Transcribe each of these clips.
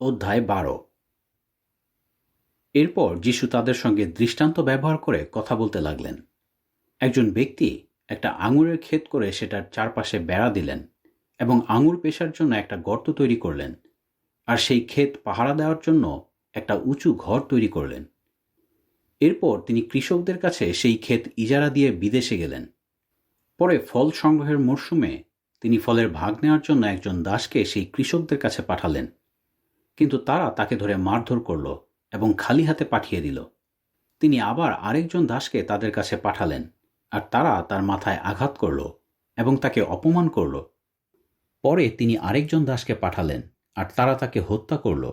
অধ্যায় বারো। এরপর যিশু তাদের সঙ্গে দৃষ্টান্ত ব্যবহার করে কথা বলতে লাগলেন। একজন ব্যক্তি একটা আঙুরের ক্ষেত করে সেটার চারপাশে বেড়া দিলেন এবং আঙুর পেশার জন্য একটা গর্ত তৈরি করলেন আর সেই ক্ষেত পাহারা দেওয়ার জন্য একটা উঁচু ঘর তৈরি করলেন। এরপর তিনি কৃষকদের কাছে সেই ক্ষেত ইজারা দিয়ে বিদেশে গেলেন। পরে ফল সংগ্রহের মরশুমে তিনি ফলের ভাগ নেওয়ার জন্য একজন দাসকে সেই কৃষকদের কাছে পাঠালেন। কিন্তু তারা তাকে ধরে মারধর করল এবং খালি হাতে পাঠিয়ে দিল। তিনি আবার আরেকজন দাসকে তাদের কাছে পাঠালেন আর তারা তার মাথায় আঘাত করল এবং তাকে অপমান করল। পরে তিনি আরেকজন দাসকে পাঠালেন আর তারা তাকে হত্যা করল।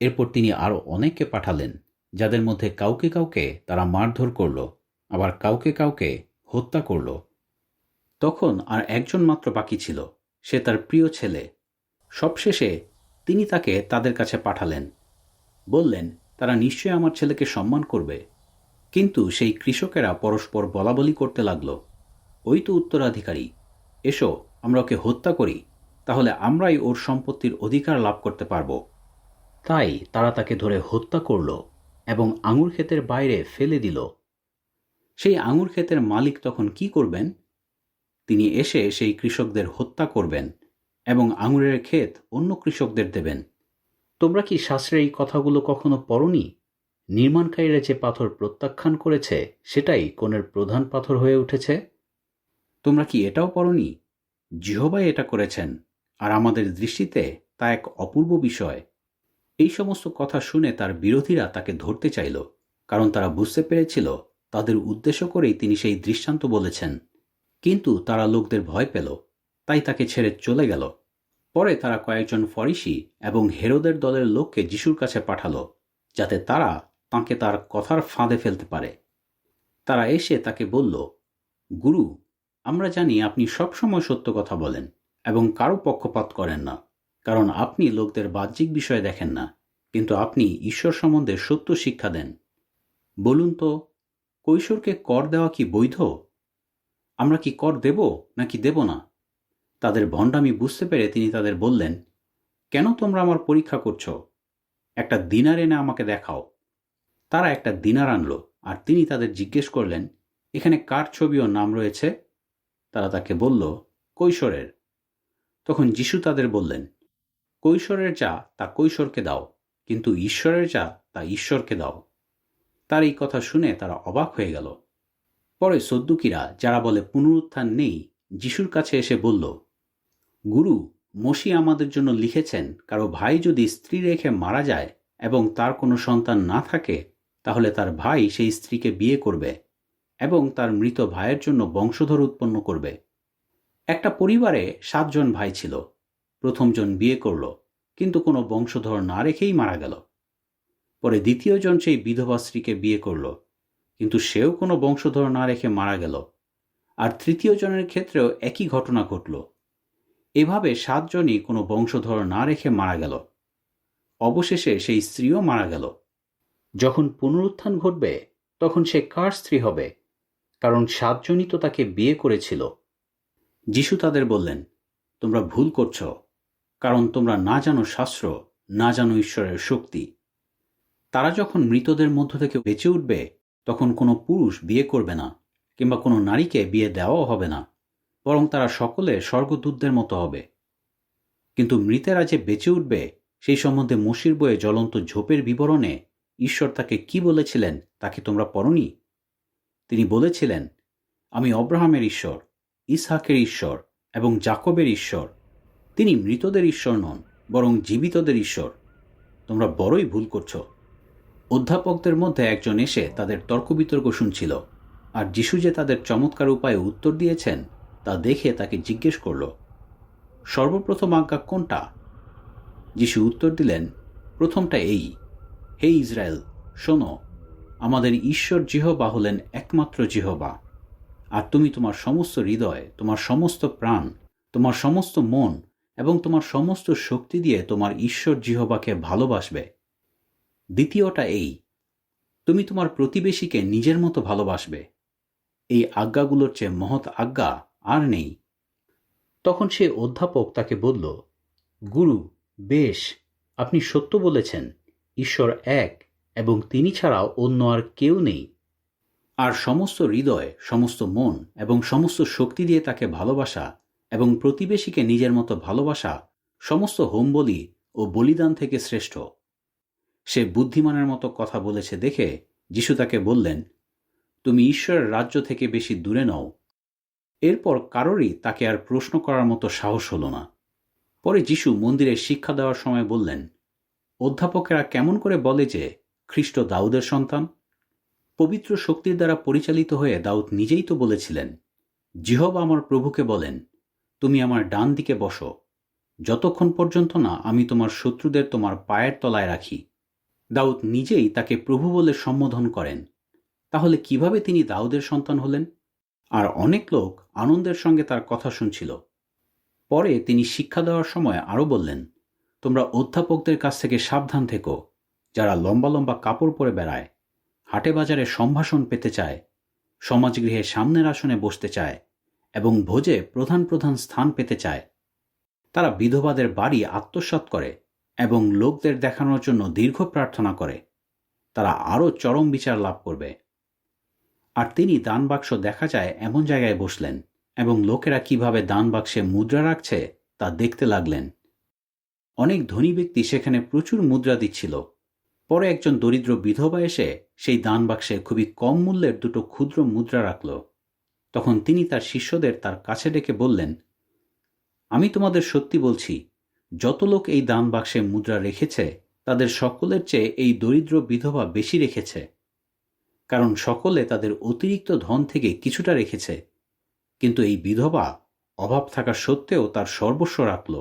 এরপর তিনি আরও অনেককে পাঠালেন যাদের মধ্যে কাউকে কাউকে তারা মারধর করল, আবার কাউকে কাউকে হত্যা করল। তখন আর একজন মাত্র বাকি ছিল, সে তার প্রিয় ছেলে। সবশেষে তিনি তাকে তাদের কাছে পাঠালেন। বললেন, তারা নিশ্চয় আমার ছেলেকে সম্মান করবে। কিন্তু সেই কৃষকেরা পরস্পর বলাবলি করতে লাগল। ওই তো উত্তরাধিকারী, এসো, আমরা ওকে হত্যা করি, তাহলে আমরাই ওর সম্পত্তির অধিকার লাভ করতে পারব। তাই তারা তাকে ধরে হত্যা করল এবং আঙুর ক্ষেতের বাইরে ফেলে দিল। সেই আঙুর ক্ষেতের মালিক তখন কি করবেন? তিনি এসে সেই কৃষকদের হত্যা করবেন। এবং আঙুরের ক্ষেত অন্য কৃষকদের দেবেন। তোমরা কি শাস্ত্রে এই কথাগুলো কখনো পড়নি? নির্মাণকারীরা যে পাথর প্রত্যাখ্যান করেছে, সেটাই কোণের প্রধান পাথর হয়ে উঠেছে। তোমরা কি এটাও পড়নি? জিহবাই এটা করেছেন, আর আমাদের দৃষ্টিতে তা এক অপূর্ব বিষয়। এই সমস্ত কথা শুনে তার বিরোধীরা তাকে ধরতে চাইল, কারণ তারা বুঝতে পেরেছিল তাদের উদ্দেশ্য করেই তিনি সেই দৃষ্টান্ত বলেছেন। কিন্তু তারা লোকদের ভয় পেল, তাই তাকে ছেড়ে চলে গেল। পরে তারা কয়েকজন ফরিসি এবং হেরোদের দলের লোককে যিশুর কাছে পাঠালো, যাতে তারা তাকে তার কথার ফাঁদে ফেলতে পারে। তারা এসে তাকে বলল, গুরু, আমরা জানি আপনি সবসময় সত্য কথা বলেন এবং কারও পক্ষপাত করেন না, কারণ আপনি লোকদের বাহ্যিক বিষয় দেখেন না, কিন্তু আপনি ঈশ্বর সম্বন্ধে সত্য শিক্ষা দেন। বলুন তো, কৈশোরকে কর দেওয়া কি বৈধ? আমরা কি কর দেব নাকি দেব না? তাদের ভণ্ডামি বুঝতে পেরে তিনি তাদের বললেন, কেন তোমরা আমার পরীক্ষা করছ? একটা দিনার এনে আমাকে দেখাও। তারা একটা দিনার আনলো, আর তিনি তাদের জিজ্ঞেস করলেন, এখানে কার ছবি ও নাম রয়েছে? তারা তাকে বলল, কৈশোরের। তখন যিশু তাদের বললেন, কৈশোরের যা তা কৈশোরকে দাও, কিন্তু ঈশ্বরের যা তা ঈশ্বরকে দাও। তার এই কথা শুনে তারা অবাক হয়ে গেল। পরে সদ্যুকিরা যারা বলে পুনরুত্থান নেই, যিশুর কাছে এসে বলল গুরু মসি আমাদের জন্য লিখেছেন, কারও ভাই যদি স্ত্রী রেখে মারা যায় এবং তার কোনো সন্তান না থাকে, তাহলে তার ভাই সেই স্ত্রীকে বিয়ে করবে এবং তার মৃত ভাইয়ের জন্য বংশধর উৎপন্ন করবে। একটা পরিবারে সাতজন ভাই ছিল, প্রথমজন বিয়ে করল, কিন্তু কোনো বংশধর না রেখেই মারা গেল। পরে দ্বিতীয়জন সেই বিধবা স্ত্রীকে বিয়ে করল, কিন্তু সেও কোনো বংশধর না রেখে মারা গেল। আর তৃতীয় জনের ক্ষেত্রেও একই ঘটনা ঘটল। এভাবে সাতজনই কোনো বংশধর না রেখে মারা গেল। অবশেষে সেই স্ত্রীও মারা গেল। যখন পুনরুত্থান ঘটবে, তখন সে কার স্ত্রী হবে? কারণ সাতজনই তো তাকে বিয়ে করেছিল। যিশু তাদের বললেন, তোমরা ভুল করছ, কারণ তোমরা না জানো শাস্ত্র, না জানো ঈশ্বরের শক্তি। তারা যখন মৃতদের মধ্য থেকে বেঁচে উঠবে, তখন কোনো পুরুষ বিয়ে করবে না, কিংবা কোনো নারীকে বিয়ে দেওয়াও হবে না। বরং তারা সকলে স্বর্গদূতদের মতো হবে। কিন্তু মৃতেরা যে বেঁচে উঠবে, সেই সম্বন্ধে মসির বইয়ে জ্বলন্ত ঝোপের বিবরণে ঈশ্বর তাকে কি বলেছিলেন তাকে তোমরা পড়নি? তিনি বলেছিলেন, আমি অব্রাহামের ঈশ্বর, ইসহাকের ঈশ্বর এবং জাকবের ঈশ্বর। তিনি মৃতদের ঈশ্বর নন, বরং জীবিতদের ঈশ্বর। তোমরা বড়ই ভুল করছ। অধ্যাপকদের মধ্যে একজন এসে তাদের তর্ক বিতর্ক শুনছিল, আর যিশু যে তাদের চমৎকার উপায়ে উত্তর দিয়েছেন তা দেখে তাকে জিজ্ঞেস করল, সর্বপ্রথম আজ্ঞা কোনটা? যিশু উত্তর দিলেন, প্রথমটা এই, হে ইসরায়েল, শোনো, আমাদের ঈশ্বর জিহবা হলেন একমাত্র জিহবা, আর তুমি তোমার সমস্ত হৃদয়, তোমার সমস্ত প্রাণ, তোমার সমস্ত মন এবং তোমার সমস্ত শক্তি দিয়ে তোমার ঈশ্বর জিহবাকে ভালোবাসবে। দ্বিতীয়টা এই, তুমি তোমার প্রতিবেশীকে নিজের মতো ভালোবাসবে। এই আজ্ঞাগুলোর চেয়ে মহৎ আজ্ঞা আর নেই। তখন সে অধ্যাপক তাকে বলল, গুরু, বেশ, আপনি সত্য বলেছেন, ঈশ্বর এক এবং তিনি ছাড়াও অন্য আর কেউ নেই। আর সমস্ত হৃদয়, সমস্ত মন এবং সমস্ত শক্তি দিয়ে তাকে ভালোবাসা এবং প্রতিবেশীকে নিজের মতো ভালোবাসা, সমস্ত হোমবলি ও বলিদান থেকে শ্রেষ্ঠ। সে বুদ্ধিমানের মতো কথা বলেছে দেখে যিশু তাকে বললেন, তুমি ঈশ্বরের রাজ্য থেকে বেশি দূরে নও এরপর কারোরই তাকে আর প্রশ্ন করার মতো সাহস হলো না। পরে যিশু মন্দিরে শিক্ষা দেওয়ার সময় বললেন, অধ্যাপকেরা কেমন করে বলে যে খ্রিস্ট দাউদের সন্তান? পবিত্র শক্তির দ্বারা পরিচালিত হয়ে দাউদ নিজেই তো বলেছিলেন, জিহব আমার প্রভুকে বলেন, তুমি আমার ডান দিকে বসো। যতক্ষণ পর্যন্ত না আমি তোমার শত্রুদের তোমার পায়ের তলায় রাখি। দাউদ নিজেই তাকে প্রভু বলে সম্বোধন করেন। তাহলে কীভাবে তিনি দাউদের সন্তান হলেন? আর অনেক লোক আনন্দের সঙ্গে তার কথা শুনছিল। পরে তিনি শিক্ষা দেওয়ার সময় আরও বললেন, তোমরা অধ্যাপকদের কাছ থেকে সাবধান থেকো। যারা লম্বা লম্বা কাপড় পরে বেড়ায়, হাটে বাজারে সম্ভাষণ পেতে চায়, সমাজগৃহে সামনের আসনে বসতে চায় এবং ভোজে প্রধান প্রধান স্থান পেতে চায়। তারা বিধবাদের বাড়ি আত্মসাৎ করে এবং লোকদের দেখানোর জন্য দীর্ঘ প্রার্থনা করে। তারা আরও চরম বিচার লাভ করবে। আর তিনি দান বাক্স দেখা যায় এমন জায়গায় বসলেন এবং লোকেরা কীভাবে দান বাক্সে মুদ্রা রাখছে তা দেখতে লাগলেন। অনেক ধনী ব্যক্তি সেখানে প্রচুর মুদ্রা দিচ্ছিল। পরে একজন দরিদ্র বিধবা এসে সেই দান বাক্সে খুবই কম মূল্যের দুটো ক্ষুদ্র মুদ্রা রাখল। তখন তিনি তার শিষ্যদের তার কাছে ডেকে বললেন, আমি তোমাদের সত্যি বলছি, যত লোক এই দান বাক্সে মুদ্রা রেখেছে, তাদের সকলের চেয়ে এই দরিদ্র বিধবা বেশি রেখেছে। কারণ সকলে তাদের অতিরিক্ত ধন থেকে কিছুটা রেখেছে, কিন্তু এই বিধবা অভাব থাকা সত্ত্বেও তার সর্বস্ব রাখল।